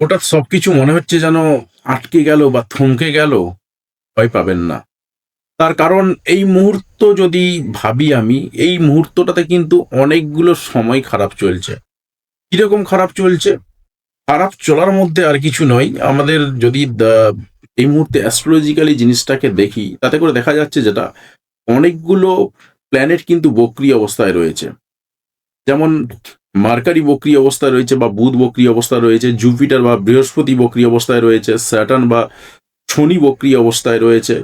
হঠাৎ সবকিছু মনে হচ্ছে যেন আটকে গেল বা থমকে গেল, ভয় পাবেন না। তার কারণ এই মুহূর্ত যদি ভাবি আমি, এই মুহূর্তটাতে কিন্তু অনেকগুলো সময় খারাপ চলছে। কীরকম খারাপ চলছে? খারাপ চলার মধ্যে আর কিছু নয়। আমাদের যদি এই মুহূর্তে অ্যাস্ট্রোলজিক্যালি জিনিসটাকে দেখি, তাতে করে দেখা যাচ্ছে যেটা অনেকগুলো প্ল্যানেট কিন্তু বক্রি অবস্থায় রয়েছে। যেমন মার্কারি বক্রি অবস্থায় রয়েছে বা বুধ বক্রি অবস্থায় রয়েছে, জুপিটার বা বৃহস্পতি বক্রি অবস্থায় রয়েছে, স্যাটার্ন বা শনি বক্রি অবস্থায় রয়েছে।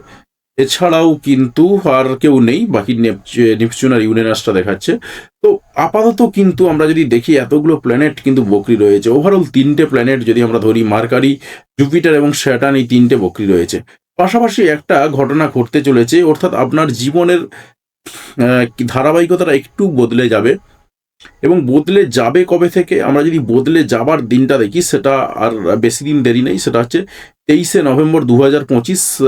এছাড়াও কিন্তু আর কেউ নেই, বাকি নেপচ- নেপচুন আর ইউরেনাসটা দেখাচ্ছে। তো আপাতত কিন্তু আমরা যদি দেখি এতগুলো প্ল্যানেট কিন্তু বকরি রয়েছে। ওভারঅল তিনটে প্ল্যানেট যদি আমরা ধরি, মার্কারি, জুপিটার এবং স্যাটার্ন এই তিনটে বকরি রয়েছে। পাশাপাশি একটা ঘটনা ঘটতে চলেছে, অর্থাৎ আপনার জীবনের ধারাবাহিকতাটা একটু বদলে যাবে। এবং বদলে যাবে কবে থেকে? আমরা যদি বদলে যাবার দিনটা দেখি, সেটা আর বেশি দিন দেরি নেই। সেটা হচ্ছে তেইশে নভেম্বর দু হাজার পঁচিশ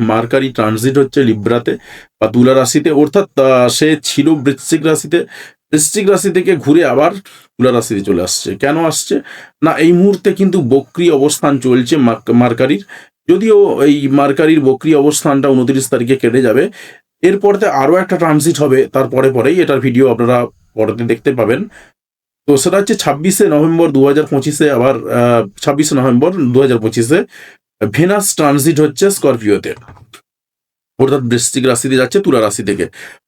মার্কারি ট্রানজিট হচ্ছে লিব্রাতে বা তুলা রাশিতে। অর্থাৎ সে ছিল বৃশ্চিক রাশিতে। বৃশ্চিক রাশি থেকে ঘুরে আবার তুলা রাশিতে চলে আসছে। কেন আসছে? না, এই মুহূর্তে কিন্তু বক্রি অবস্থান চলছে মার্ক- মার্কারির। যদিও এই মার্কারির বক্রি অবস্থানটা উনত্রিশ তারিখে কেটে যাবে। এরপরতে আরও একটা ট্রানজিট হবে, তারপরে পরেই এটার ভিডিও আপনারা পরেতে দেখতে পাবেন। তো সেটা হচ্ছে ছাব্বিশে নভেম্বর দু হাজার পঁচিশে আবার ছাব্বিশে নভেম্বর দু হাজার পঁচিশে। ভেনাস ট্রানজিট হচ্ছে স্করপিওতে। অর্থাৎ বৃশ্চিক রাশিতে যাচ্ছে তুলা রাশি থেকে।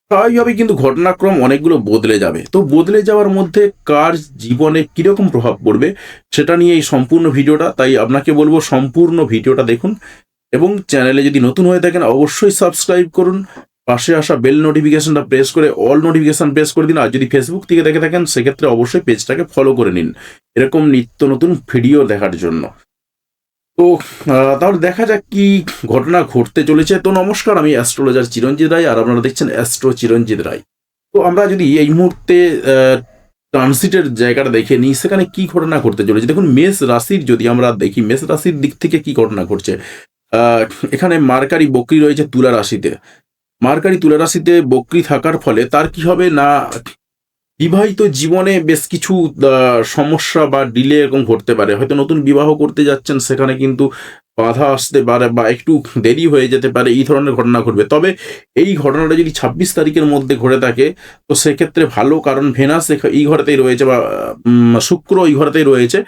স্বাভাবিকভাবে কিন্তু ঘটনাক্রম অনেকগুলো বদলে যাবে। তো বদলে যাওয়ার মধ্যে কার জীবনে কীরকম প্রভাব পড়বে সেটা নিয়ে এই সম্পূর্ণ ভিডিওটা, তাই আপনাকে বলব সম্পূর্ণ ভিডিওটা দেখুন। এবং চ্যানেলে যদি নতুন হয়ে থাকেন অবশ্যই সাবস্ক্রাইব করুন। পাশে আসা বেল নোটিফিকেশনটা প্রেস করে অল নোটিফিকেশন প্রেস করে দিন, আর যদি ফেসবুক থেকে দেখে থাকেন, সেক্ষেত্রে অবশ্যই পেজটাকে ফলো করে নিন। এরকম নিত্য নতুন ভিডিও দেখার জন্য। তো তাহলে দেখা যাক কি ঘটনা ঘটতে চলেছে। তো নমস্কার, আমি অ্যাস্ট্রোলজার চিরঞ্জিত রায়, আর আপনারা দেখছেন অ্যাস্ট্রো চিরঞ্জিত রায়। তো আমরা যদি এই মুহূর্তে ট্রানজিটের জায়গাটা দেখে নিই, সেখানে কি ঘটনা ঘটতে চলেছে? দেখুন, মেষ রাশির যদি আমরা দেখি, মেষ রাশির দিক থেকে কি ঘটনা ঘটছে? এখানে মার্কারি বকরি রয়েছে তুলা রাশিতে। মার্কারি তুলারাশিতে বকরি থাকার ফলে তার কি হবে না? বিবাহিত জীবনে বেশ কিছু সমস্যা বা ডিলে এরকম ঘটতে পারে। হয়তো নতুন বিবাহ করতে যাচ্ছেন, সেখানে কিন্তু বাধা আসতে পারে বা একটু দেরি হয়ে যেতে পারে, এই ধরনের ঘটনা ঘটবে। তবে এই ঘটনাটা যদি ছাব্বিশ তারিখের মধ্যে ঘটে থাকে, তো সেক্ষেত্রে ভালো কারণ ভেনাস এই ঘরেতেই রয়েছে বা শুক্র এই ঘরেতেই রয়েছে।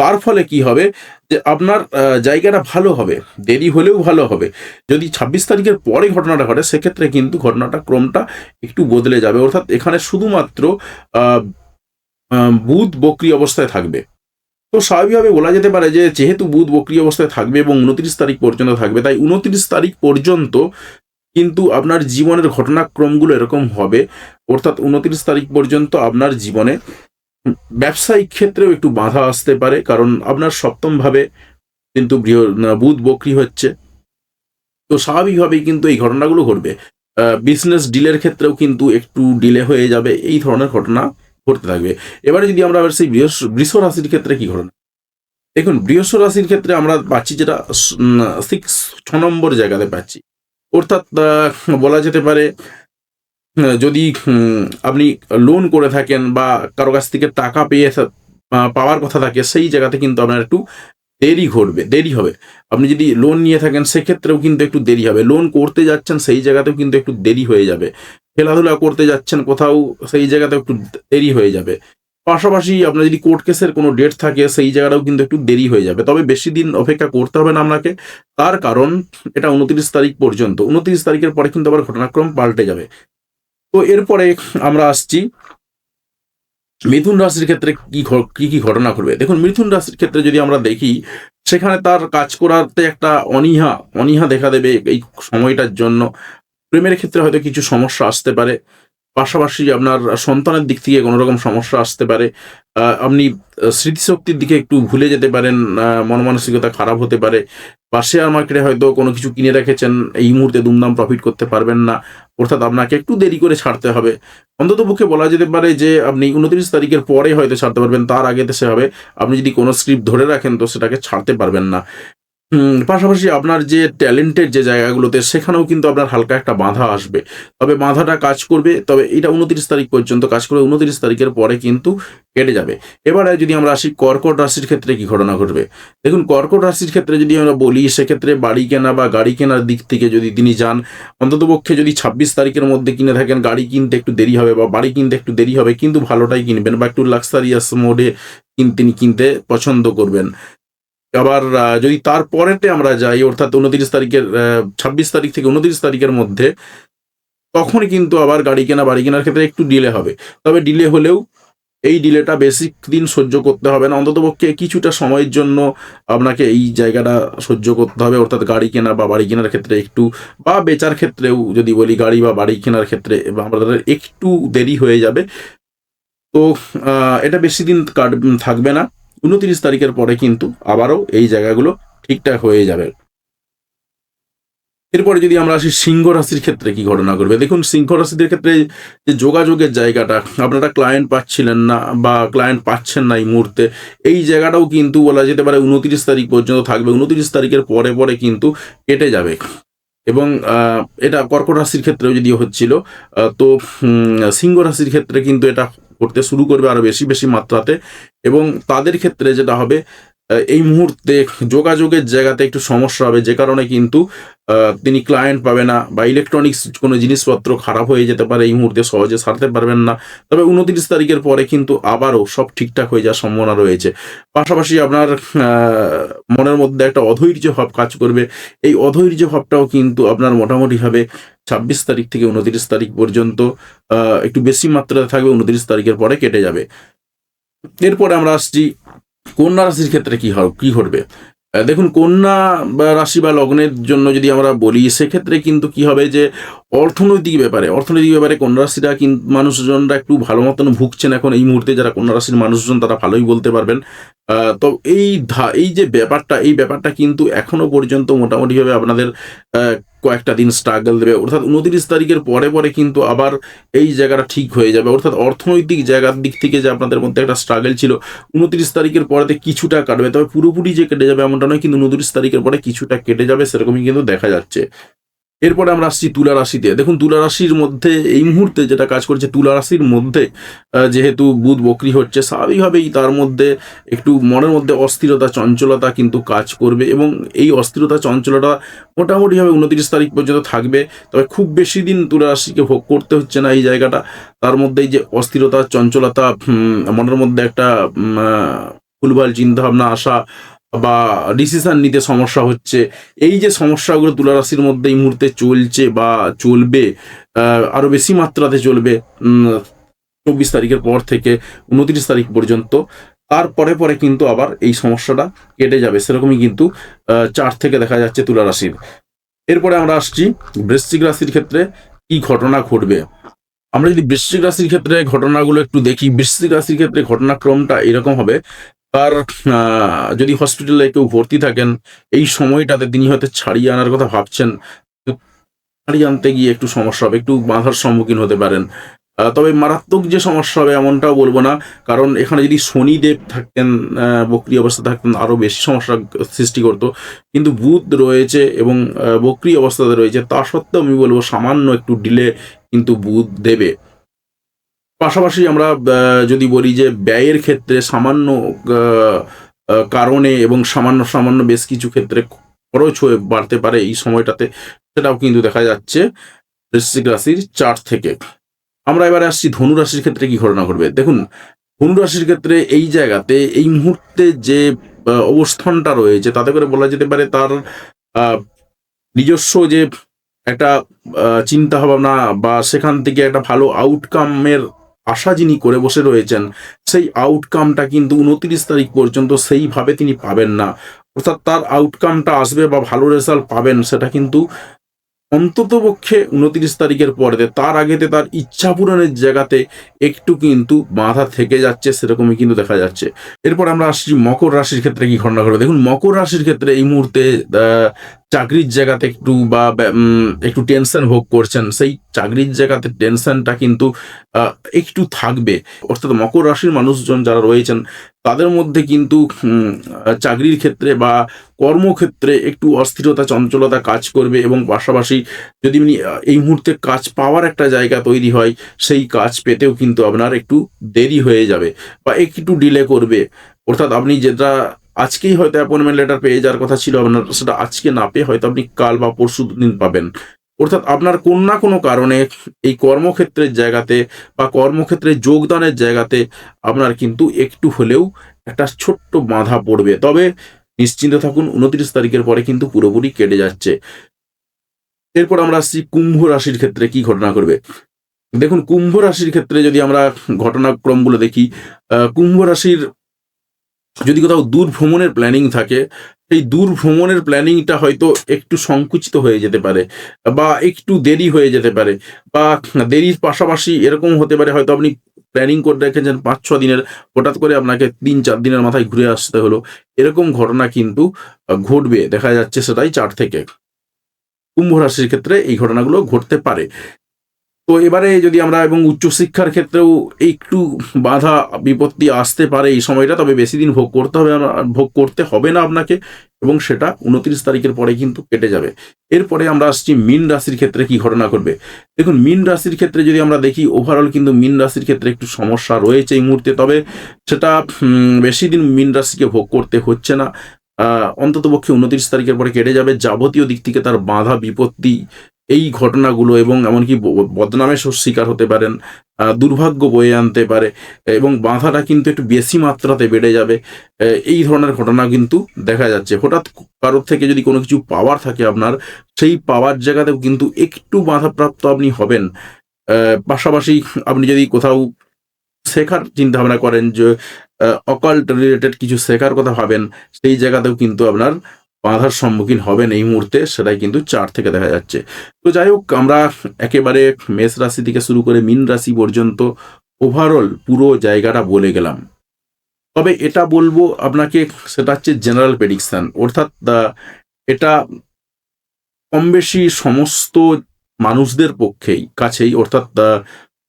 তার ফলে কি হবে যে আপনার জায়গাটা ভালো হবে, দেরি হলেও ভালো হবে। যদি ছাব্বিশ তারিখের পরে ঘটনাটা ঘটে, সেক্ষেত্রে কিন্তু ঘটনাটা ক্রমটা একটু বদলে যাবে। অর্থাৎ এখানে শুধুমাত্র বুধ বক্রি অবস্থায় থাকবে। তো স্বাভাবিকভাবে বলা যেতে পারে যে যেহেতু বুধ বক্রি অবস্থায় থাকবে এবং উনত্রিশ তারিখ পর্যন্ত থাকবে, তাই উনত্রিশ তারিখ পর্যন্ত কিন্তু আপনার জীবনের ঘটনাক্রমগুলো এরকম হবে। অর্থাৎ উনত্রিশ তারিখ পর্যন্ত আপনার জীবনে ব্যবসায়িক ক্ষেত্রেও একটু বাধা আসতে পারে, কারণ আপনার সপ্তমভাবে কিন্তু বৃহ- বুধ বক্রি হচ্ছে। তো স্বাভাবিকভাবেই কিন্তু এই ঘটনাগুলো ঘটবে। বিজনেস ডিলের ক্ষেত্রেও কিন্তু একটু ডিলে হয়ে যাবে, এই ধরনের ঘটনা ঘটতে থাকবে। এবারে যদি আমরা সেই বৃষ রাশির ক্ষেত্রে কি ঘটনা দেখুন বৃহস্প রাশির ক্ষেত্রে আমরা পাচ্ছি যেটা সিক্স ছ নম্বর জায়গাতে পাচ্ছি। অর্থাৎ বলা যেতে পারে যদি আপনি লোন করে থাকেন বা কারও কাছ থেকে টাকা পেয়ে পাওয়ার কথা থাকে, সেই জায়গাতে কিন্তু আপনার একটু দেরি ঘটবে, দেরি হবে। আপনি যদি লোন নিয়ে থাকেন, সেক্ষেত্রেও কিন্তু একটু দেরি হবে। লোন করতে যাচ্ছেন, সেই জায়গাতেও কিন্তু একটু দেরি হয়ে যাবে। খেলাধুলা করতে যাচ্ছেন কোথাও, সেই জায়গাতে একটু দেরি হয়ে যাবে। পাশাপাশি আপনার যদি কোর্ট কেসের কোনো ডেট থাকে, সেই জায়গাটাও কিন্তু একটু দেরি হয়ে যাবে। তবে বেশি দিন অপেক্ষা করতে হবে না আপনাকে। তার কারণ, এটা উনত্রিশ তারিখ পর্যন্ত। উনত্রিশ তারিখের পরে কিন্তু আবার ঘটনাক্রম পাল্টে যাবে। তো এরপরে আমরা আসছি মিথুন রাশির ক্ষেত্রে কি কি কি ঘটনা ঘটবে? দেখুন, মিথুন রাশির ক্ষেত্রে যদি আমরা দেখি, সেখানে তার কাজ করাতে একটা অনীহা অনীহা দেখা দেবে এই সময়টার জন্য। প্রেমের ক্ষেত্রে হয়তো কিছু সমস্যা আসতে পারে। পাশাপাশি আপনার সন্তানের দিক থেকে কোনো রকম সমস্যা আসতে পারে। আপনি স্মৃতিশক্তির দিকে একটু ভুলে যেতে পারেন আহ, মন মানসিকতা খারাপ হতে পারে। বা শেয়ার মার্কেটে হয়তো কোনো কিছু কিনে রেখেছেন এই মুহূর্তে দুমদাম প্রফিট করতে পারবেন না। অর্থাৎ আপনাকে একটু দেরি করে ছাড়তে হবে। অন্তত পক্ষে বলা যেতে পারে যে আপনি উনত্রিশ তারিখের পরে হয়তো ছাড়তে পারবেন তার আগে সে হবে। আপনি যদি কোনো স্ক্রিপ্ট ধরে রাখেন তো সেটাকে ছাড়তে পারবেন না। পাশাপাশি আপনার যে ট্যালেন্টের যে জায়গাগুলোতে, সেখানেও কিন্তু আপনার হালকা একটা বাধা আসবে। তবে বাধাটা কাজ করবে, তবে এটা উনত্রিশ তারিখ পর্যন্ত কাজ করবে, উনত্রিশ তারিখের পরে কিন্তু কেটে যাবে। এবারে যদি আমরা আসি, কর্কট রাশির ক্ষেত্রে কি ঘটনা ঘটবে? দেখুন, কর্কট রাশির ক্ষেত্রে যদি আমরা বলি, সেক্ষেত্রে বাড়ি কেনা বা গাড়ি কেনার দিক থেকে যদি তিনি যান, অন্ততপক্ষে যদি ছাব্বিশ তারিখের মধ্যে কিনে থাকেন, গাড়ি কিনতে একটু দেরি হবে বা বাড়ি কিনতে একটু দেরি হবে, কিন্তু ভালোটাই কিনবেন বা একটু লাক্সারিয়াস মোডে তিনি কিনতে পছন্দ করবেন। আবার যদি তার পরেতে আমরা যাই, অর্থাৎ উনত্রিশ তারিখের ছাব্বিশ তারিখ থেকে উনত্রিশ তারিখের মধ্যে তখন কিন্তু আবার গাড়ি কেনা, বাড়ি কেনার ক্ষেত্রে একটু ডিলে হবে। তবে ডিলে হলেও এই ডিলেটা বেশি দিন সহ্য করতে হবে না। অন্ততপক্ষে কিছুটা সময়ের জন্য আপনাকে এই জায়গাটা সহ্য করতে হবে, অর্থাৎ গাড়ি কেনা বা বাড়ি কেনার ক্ষেত্রে একটু, বা বেচার ক্ষেত্রেও যদি বলি গাড়ি বা বাড়ি কেনার ক্ষেত্রে আমাদের একটু দেরি হয়ে যাবে। তো এটা বেশি দিন কাট, থাকবে না। উনত্রিশ তারিখের পরে কিন্তু আবারও এই জায়গাগুলো ঠিকঠাক হয়ে যাবে। এরপরে যদি আমরা আসি সিংহ রাশির ক্ষেত্রে কি ঘটনা করবে দেখুন, সিংহ রাশিদের ক্ষেত্রে যে যোগাযোগের জায়গাটা, আপনারা ক্লায়েন্ট পাচ্ছিলেন না বা ক্লায়েন্ট পাচ্ছেন না এই মুহূর্তে, এই জায়গাটাও কিন্তু বলা যেতে পারে উনত্রিশ তারিখ পর্যন্ত থাকবে। উনত্রিশ তারিখের পরে পরে কিন্তু কেটে যাবে। এবং এটা কর্কট রাশির ক্ষেত্রেও যদি হচ্ছিল তো সিংহ রাশির ক্ষেত্রে কিন্তু এটা করতে শুরু করবে আরও বেশি বেশি মাত্রাতে। এবং তাদের ক্ষেত্রে যেটা হবে এই মুহূর্তে যোগাযোগের জায়গাতে একটু সমস্যা হবে, যে কারণে কিন্তু তিনি ক্লায়েন্ট পাবে না বা ইলেকট্রনিক্স কোনো জিনিসপত্র খারাপ হয়ে যেতে পারে, এই মুহূর্তে সহজে সারতে পারবেন না। তবে উনত্রিশ তারিখের পরে কিন্তু আবারও সব ঠিকঠাক হয়ে যাওয়ার সম্ভাবনা রয়েছে। পাশাপাশি আপনার মনের মধ্যে একটা অধৈর্য ভাব কাজ করবে। এই অধৈর্য ভাবটাও কিন্তু আপনার মোটামুটিভাবে ছাব্বিশ তারিখ থেকে উনত্রিশ তারিখ পর্যন্ত একটু বেশি মাত্রাতে থাকবে, উনত্রিশ তারিখের পরে কেটে যাবে। এরপরে আমরা আসছি কন্যা রাশির ক্ষেত্রে কি হবে কি ঘটবে? দেখুন, কন্যা বা রাশি বা লগ্নের জন্য যদি আমরা বলি, সেক্ষেত্রে কিন্তু কি হবে যে, অর্থনৈতিক ব্যাপারে অর্থনৈতিক ব্যাপারে কন্যা রাশিরা কিন্তু মানুষজনরা একটু ভালো মতন ভুগছেন এখন এই মুহূর্তে। যারা কন্যা রাশির মানুষজন, তারা ভালোই বলতে পারবেন। তো এই ধা- এই যে ব্যাপারটা, এই ব্যাপারটা কিন্তু এখনও পর্যন্ত মোটামুটিভাবে আপনাদের কয়েকটা দিন স্ট্রাগল দেবে। অর্থাৎ উনত্রিশ তারিখের পরে পরে কিন্তু আবার এই জায়গাটা ঠিক হয়ে যাবে। অর্থাৎ অর্থনৈতিক জায়গার দিক থেকে যে আপনাদের মধ্যে একটা স্ট্রাগল ছিল, উনত্রিশ তারিখের পরেতে কিছুটা কাটবে। তবে পুরোপুরি যে কেটে যাবে এমনটা নয়, কিন্তু উনত্রিশ তারিখের পরে কিছুটা কেটে যাবে, সেরকমই কিন্তু দেখা যাচ্ছে। এরপরে আমরা আসছি তুলা রাশিতে। দেখুন, তুলা রাশির মধ্যে এই মুহূর্তে যেটা কাজ করছে, তুলা রাশির মধ্যে যেহেতু বুধ বকরি হচ্ছে, স্বাভাবিকভাবেই তার মধ্যে একটু মনের মধ্যে অস্থিরতা, চঞ্চলতা কিন্তু কাজ করবে এবং এই অস্থিরতা, চঞ্চলতা মোটামুটিভাবে উনত্রিশ তারিখ পর্যন্ত থাকবে। তবে খুব বেশি দিন তুলা রাশিকে ভোগ করতে হচ্ছে না এই জায়গাটা। তার মধ্যে এই যে অস্থিরতা, চঞ্চলতা মনের মধ্যে একটা ভুলভাল চিন্তাভাবনা আসা বা ডিসিশন নিতে সমস্যা হচ্ছে। এই যে সমস্যাগুলো তুলা রাশির মধ্যে এই মুহূর্তে চলছে বা চলবে আহ, আরও বেশি মাত্রাতে চলবে চব্বিশ তারিখের পর থেকে উনত্রিশ তারিখ পর্যন্ত তারপরে পরে কিন্তু আবার এই সমস্যাটা কেটে যাবে। সেরকমই কিন্তু চার থেকে দেখা যাচ্ছে তুলা রাশির এরপরে আমরা আসছি বৃশ্চিক রাশির ক্ষেত্রে কি ঘটনা ঘটবে। আমরা যদি বৃশ্চিক রাশির ক্ষেত্রে ঘটনাগুলো একটু দেখি বৃশ্চিক রাশির ক্ষেত্রে ঘটনাক্রমটা এরকম হবে আহ, যদি হসপিটালে কেউ ভর্তি থাকেন এই সময়টাতে তিনি হয়তো ছাড়িয়ে আনার কথা ভাবছেন। ছাড়িয়ে আনতে গিয়ে একটু সমস্যা হবে একটু বাধার সম্মুখীন হতে পারেন। তবে মারাত্মক যে সমস্যা হবে এমনটাও বলব না। কারণ এখানে যদি শনিদেব থাকতেন বক্রি অবস্থা থাকতেন আরও বেশি সমস্যা সৃষ্টি করতো। কিন্তু বুধ রয়েছে এবং বক্রি অবস্থাতে রয়েছে। তা সত্ত্বেও আমি বলব সামান্য একটু ডিলে কিন্তু বুধ দেবে। পাশাপাশি আমরা যদি বলি যে ব্যয়ের ক্ষেত্রে সামান্য কারণে এবং সামান্য সামান্য বেশ কিছু ক্ষেত্রে খরচ হয়ে বাড়তে পারে এই সময়টাতে, সেটাও কিন্তু দেখা যাচ্ছে বৃশ্চিক রাশির চার থেকে। আমরা এবারে আসছি ধনু রাশির ক্ষেত্রে কি ঘটনা ঘটবে? দেখুন, ধনু রাশির ক্ষেত্রে এই জায়গাতে, এই মুহূর্তে যে অবস্থানটা রয়েছে, তাতে করে বলা যেতে পারে তার নিজস্ব যে একটা চিন্তা ভাবনা বা সেখান থেকে একটা ভালো আউটকামের আশা যিনি করে বসে রয়েছেন, সেই আউটকামটা কিন্তু উনত্রিশ তারিখ পর্যন্ত সেইভাবে তিনি পাবেন না। অর্থাৎ তার আউটকামটা আসবে বা ভালো রেজাল্ট পাবেন, সেটা কিন্তু অন্তত পক্ষে উনত্রিশ তারিখের পরেতে, তার আগেতে তার ইচ্ছা পূরণের জায়গাতে একটু কিন্তু বাধা থেকে যাচ্ছে, সেরকমই কিন্তু দেখা যাচ্ছে। এরপর আমরা আসছি মকর রাশির ক্ষেত্রে কি ঘটনা ঘটবে? দেখুন, মকর রাশির ক্ষেত্রে এই মুহূর্তে চাকরির জায়গাতে একটু বা একটু টেনশন ভোগ করছেন। সেই চাকরির জায়গাতে টেনশনটা কিন্তু একটু থাকবে। অর্থাৎ মকর রাশির মানুষজন যারা রয়েছেন তাদের মধ্যে কিন্তু চাকরির ক্ষেত্রে বা কর্মক্ষেত্রে একটু অস্থিরতা, চঞ্চলতা কাজ করবে এবং পাশাপাশি যদি এই মুহূর্তে কাজ পাওয়ার একটা জায়গা তৈরি হয়, সেই কাজ পেতেও কিন্তু আপনার একটু দেরি হয়ে যাবে বা একটু ডিলে করবে। অর্থাৎ আপনি যেটা আজকেই হয়তো অ্যাপয়েন্টমেন্ট লেটার পেয়ে যাওয়ার কথা ছিল আপনার, সেটা আজকে না পেয়ে হয়তো আপনি কাল বা পরশু দিন পাবেন। অর্থাৎ আপনার কোনো না কোনো কারণে এই কর্মক্ষেত্রের জায়গাতে বা কর্মক্ষেত্রে যোগদানের জায়গাতে আপনার কিন্তু একটু হলেও একটা ছোট্ট বাধা পড়বে। তবে নিশ্চিন্ত থাকুন, উনত্রিশ তারিখের পরে কিন্তু পুরোপুরি কেটে যাচ্ছে। এরপর আমরা আসছি কুম্ভ রাশির ক্ষেত্রে কি ঘটনা করবে দেখুন, কুম্ভ রাশির ক্ষেত্রে যদি আমরা ঘটনাক্রমগুলো দেখি কুম্ভ রাশির যদি কোথাও দূর ভ্রমণের প্ল্যানিং থাকে সেই দূর ভ্রমণের প্ল্যানিংটা হয়তো একটু সংকুচিত হয়ে যেতে পারে বা একটু দেরি হয়ে যেতে পারে বা দেরির পাশাপাশি এরকম হতে পারে, হয়তো আপনি প্ল্যানিং করে রেখেছেন পাঁচ ছ দিনের হঠাৎ করে আপনাকে তিন, চার দিনের মাথায় ঘুরে আসতে হলো। এরকম ঘটনা কিন্তু ঘটবে, দেখা যাচ্ছে সেটাই চার থেকে। কুম্ভ রাশির ক্ষেত্রে এই ঘটনাগুলো ঘটতে পারে। তো এবারে যদি আমরা এবং উচ্চশিক্ষার ক্ষেত্রেও একটু বাধা, বিপত্তি আসতে পারে এই সময়টা, তবে বেশি দিন ভোগ করতে হবে ভোগ করতে হবে না আপনাকে এবং সেটা উনত্রিশ তারিখের পরে কিন্তু কেটে যাবে। এরপরে আমরা আসছি মিন রাশির ক্ষেত্রে কি ঘটনা করবে দেখুন, মিন রাশির ক্ষেত্রে যদি আমরা দেখি ওভারঅল কিন্তু মিন রাশির ক্ষেত্রে একটু সমস্যা রয়েছে এই মুহূর্তে, তবে সেটা বেশি দিন মিন রাশিকে ভোগ করতে হচ্ছে না। অন্তত পক্ষে উনত্রিশ তারিখের পরে কেটে যাবে। যাবতীয় দিক থেকে তার বাধা, বিপত্তি এই ঘটনাগুলো এবং এমনকি বদনামের শিকার হতে পারেন দুর্ভাগ্য বয়ে আনতে পারে এবং বাধাটা কিন্তু একটু বেশি মাত্রাতে বেড়ে যাবে এই ধরনের ঘটনা কিন্তু দেখা যাচ্ছে। হঠাৎ কারোর থেকে যদি কোনো কিছু পাওয়ার থাকে আপনার, সেই পাওয়ার জায়গাতেও কিন্তু একটু বাধাপ্রাপ্ত আপনি হবেন। পাশাপাশি আপনি যদি কোথাও শেখার চিন্তা ভাবনা করেন যে অকাল্ট রিলেটেড কিছু শেখার কথা ভাবেন, সেই জায়গাতেও কিন্তু আপনার বাধার সম্মুখীন হবেন এই মুহূর্তে, সেটাই কিন্তু চার থেকে দেখা যাচ্ছে। তো যাই হোক, আমরা একেবারে মেষ রাশি থেকে শুরু করে মিন রাশি পর্যন্ত ওভারঅল পুরো জায়গাটা বলে গেলাম। তবে এটা বলব আপনাকে, সেটা হচ্ছে জেনারেল প্রেডিকশন অর্থাৎ এটা কম বেশি সমস্ত মানুষদের পক্ষেই, কাছেই, অর্থাৎ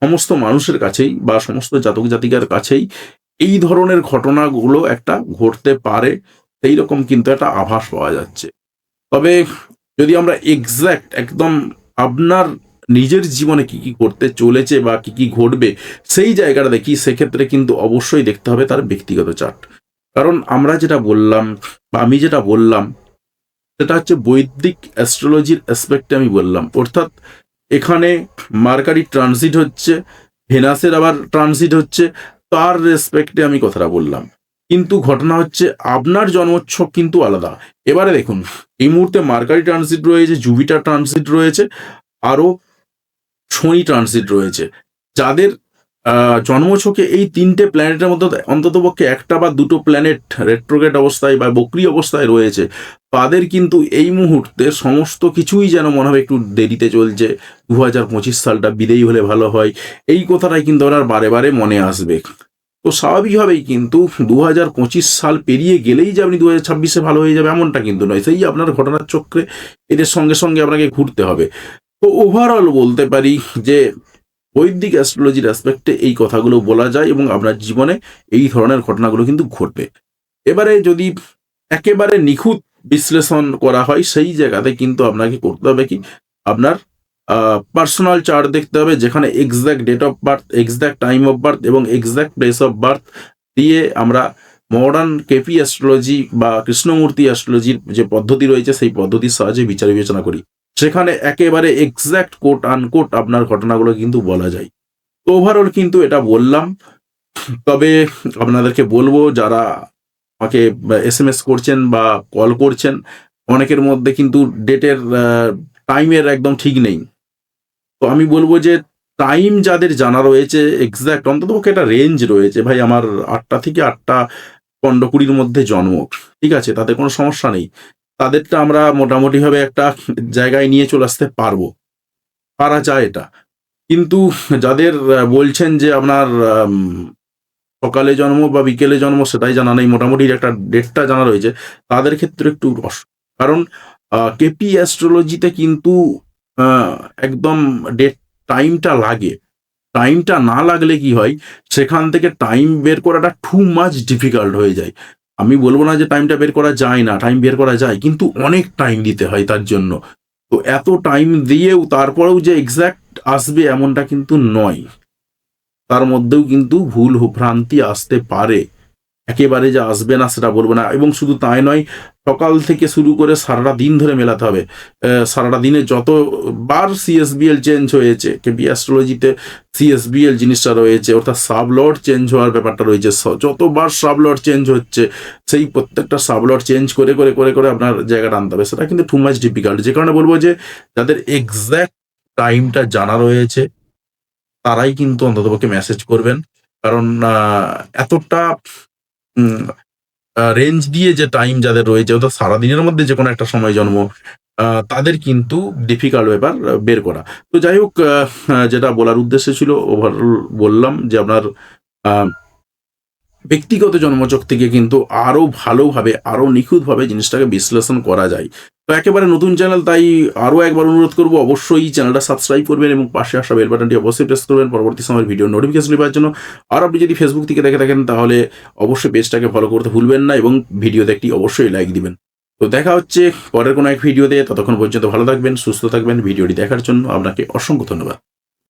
সমস্ত মানুষের কাছেই বা সমস্ত জাতক জাতিকার কাছেই এই ধরনের ঘটনাগুলো একটা ঘটতে পারে। সেই রকম কিন্তু একটা আভাস পাওয়া যাচ্ছে। তবে যদি আমরা এক্স্যাক্ট একদম আপনার নিজের জীবনে কি কি করতে চলেছে বা কি কি ঘটবে, সেই জায়গাটা দেখি, সেক্ষেত্রে কিন্তু অবশ্যই দেখতে হবে তার ব্যক্তিগত চার্ট কারণ আমরা যেটা বললাম বা আমি যেটা বললাম, সেটা হচ্ছে বৈদিক অ্যাস্ট্রোলজির অ্যাসপেক্টে আমি বললাম। অর্থাৎ এখানে মার্কারি ট্রানজিট হচ্ছে, ভেনাসের আবার ট্রানজিট হচ্ছে, তার রেসপেক্টে আমি কথাটা বললাম। কিন্তু ঘটনা হচ্ছে আপনার জন্মোৎসব কিন্তু আলাদা। এবারে দেখুন, এই মুহূর্তে মার্কারি ট্রানজিট রয়েছে জুপিটার ট্রানজিট রয়েছে, আরও শনি ট্রানজিট রয়েছে। যাদের জন্মছকে এই তিনটে প্ল্যানেটের মধ্যে অন্ততপক্ষে একটা বা দুটো প্ল্যানেট রেট্রোগেট অবস্থায় বা বক্রি অবস্থায় রয়েছে, তাদের কিন্তু এই মুহূর্তে সমস্ত কিছুই যেন মনে হবে একটু দেরিতে চলছে, দু হাজার পঁচিশ সালটা বিদেয়ী হলে ভালো হয়, এই কথাটাই কিন্তু ওনার বারে বারে মনে আসবে। তো স্বাভাবিকভাবেই কিন্তু দু হাজার পঁচিশ সাল পেরিয়ে গেলেই যে আপনি দু হাজার ছাব্বিশে ভালো হয়ে যাবে এমনটা কিন্তু নয়। সেই আপনার ঘটনার চক্রে এদের সঙ্গে সঙ্গে আপনাকে ঘুরতে হবে। তো ওভারঅল বলতে পারি যে বৈদিক অ্যাস্ট্রোলজির অ্যাসপেক্টে এই কথাগুলো বলা যায় এবং আপনার জীবনে এই ধরনের ঘটনাগুলো কিন্তু ঘটবে। এবারে যদি একেবারে নিখুঁত বিশ্লেষণ করা হয়, সেই জায়গাতে কিন্তু আপনাকে করতে হবে কি? আপনার পার্সোনাল চার্ট দেখতে হবে, যেখানে exact date of birth exact time of birth এবং এক্সাক্ট প্লেস অফ বার্থ দিয়ে আমরা মডার্ন কেপি অ্যাস্ট্রোলজি বা কৃষ্ণমূর্তি অ্যাস্ট্রোলজির যে পদ্ধতি রয়েছে, সেই পদ্ধতির সাহায্যে বিচার বিবেচনা করি। সেখানে একেবারে এক্সাক্ট কোট আনকোট আপনার ঘটনাগুলো কিন্তু বলা যায়। ওভারঅল কিন্তু এটা বললাম। তবে আপনাদেরকে বলব, যারা আমাকে এস এম এস করছেন বা কল করছেন, অনেকের মধ্যে কিন্তু ডেটের টাইমের একদম ঠিক নেই। তো আমি বলব যে টাইম যাদের জানা রয়েছে এক্সাক্ট অন্তত একটা রেঞ্জ রয়েছে। ভাই, আমার আটটা থেকে আটটা পনেরো কুড়ির মধ্যে জন্ম, ঠিক আছে? তাতে কোনো সমস্যা নেই। তাদেরটা আমরা মোটামুটিভাবে একটা জায়গায় নিয়ে চলে আসতে পারব। পারা যায় এটা। কিন্তু যাদের বলছেন যে আপনার সকালে জন্ম বা বিকেলে জন্ম, সেটাই জানা নেই। মোটামুটি একটা ডেটটা জানা রয়েছে। তাদের ক্ষেত্রে একটু অস- কারণ কেপি অ্যাস্ট্রোলজিতে কিন্তু একদম ডেট টাইমটা লাগে। টাইমটা না লাগলে কি হয়? সেখান থেকে টাইম বের করাটা টু মাচ ডিফিকাল্ট হয়ে যায়। আমি বলব না যে টাইমটা বের করা যায় না টাইম বের করা যায়, কিন্তু অনেক টাইম দিতে হয় তার জন্য। তো এত টাইম দিয়েও তারপরেও যে এক্স্যাক্ট আসবে এমনটা কিন্তু নয়। তার মধ্যেও কিন্তু ভুল ভ্রান্তি আসতে পারে। একেবারে যে আসবে না সেটা বলব না। এবং শুধু তাই নয়, সকাল থেকে শুরু করে সারাটা দিন ধরে মেলাতে হবে। সারাটা দিনে যতবার সিএসবিএল চেঞ্জ হয়েছে, কেবি অ্যাস্ট্রোলজিতে সিএসবিএল জিনিসটা রয়েছে, অর্থাৎ সাবলট চেঞ্জ হওয়ার ব্যাপারটা রয়েছে যতবার সাবলট চেঞ্জ হচ্ছে, সেই প্রত্যেকটা সাবলট চেঞ্জ করে করে করে করে আপনার জায়গাটা আনতে হবে। সেটা কিন্তু টু মাচ ডিফিকাল্ট যে কারণে বলব যে, যাদের এক্স্যাক্ট টাইমটা জানা রয়েছে, তারাই কিন্তু অন্ততপক্ষে মেসেজ করবেন। কারণ এতটা রেঞ্জ দিয়ে যে টাইম যাদের রয়েছে, অর্থাৎ সারাদিনের মধ্যে যে কোনো একটা সময় জন্ম তাদের কিন্তু ডিফিকাল্ট ব্যাপার বের করা। তো যাই হোক যেটা বলার উদ্দেশ্য ছিল ওভারঅল বললাম যে আপনার ব্যক্তিগত জন্মচক থেকে কিন্তু আরও ভালোভাবে আরও নিখুঁতভাবে জিনিসটাকে বিশ্লেষণ করা যায়। তো একেবারে নতুন চ্যানেল, তাই আরও একবার অনুরোধ করব, অবশ্যই চ্যানেলটা সাবস্ক্রাইব করবেন এবং পাশে আসা বেল বাটনটি অবশ্যই প্রেস করবেন। পরবর্তী সময়ের ভিডিও নোটিফিকেশন পাওয়ার জন্য। আর আপনি যদি ফেসবুক থেকে দেখে থাকেন, তাহলে অবশ্যই পেজটাকে ফলো করতে ভুলবেন না এবং ভিডিও একটি অবশ্যই লাইক দিবেন। তো দেখা হচ্ছে পরের কোনো এক ভিডিওতে ততক্ষণ পর্যন্ত ভালো থাকবেন, সুস্থ থাকবেন। ভিডিওটি দেখার জন্য আপনাকে অসংখ্য ধন্যবাদ।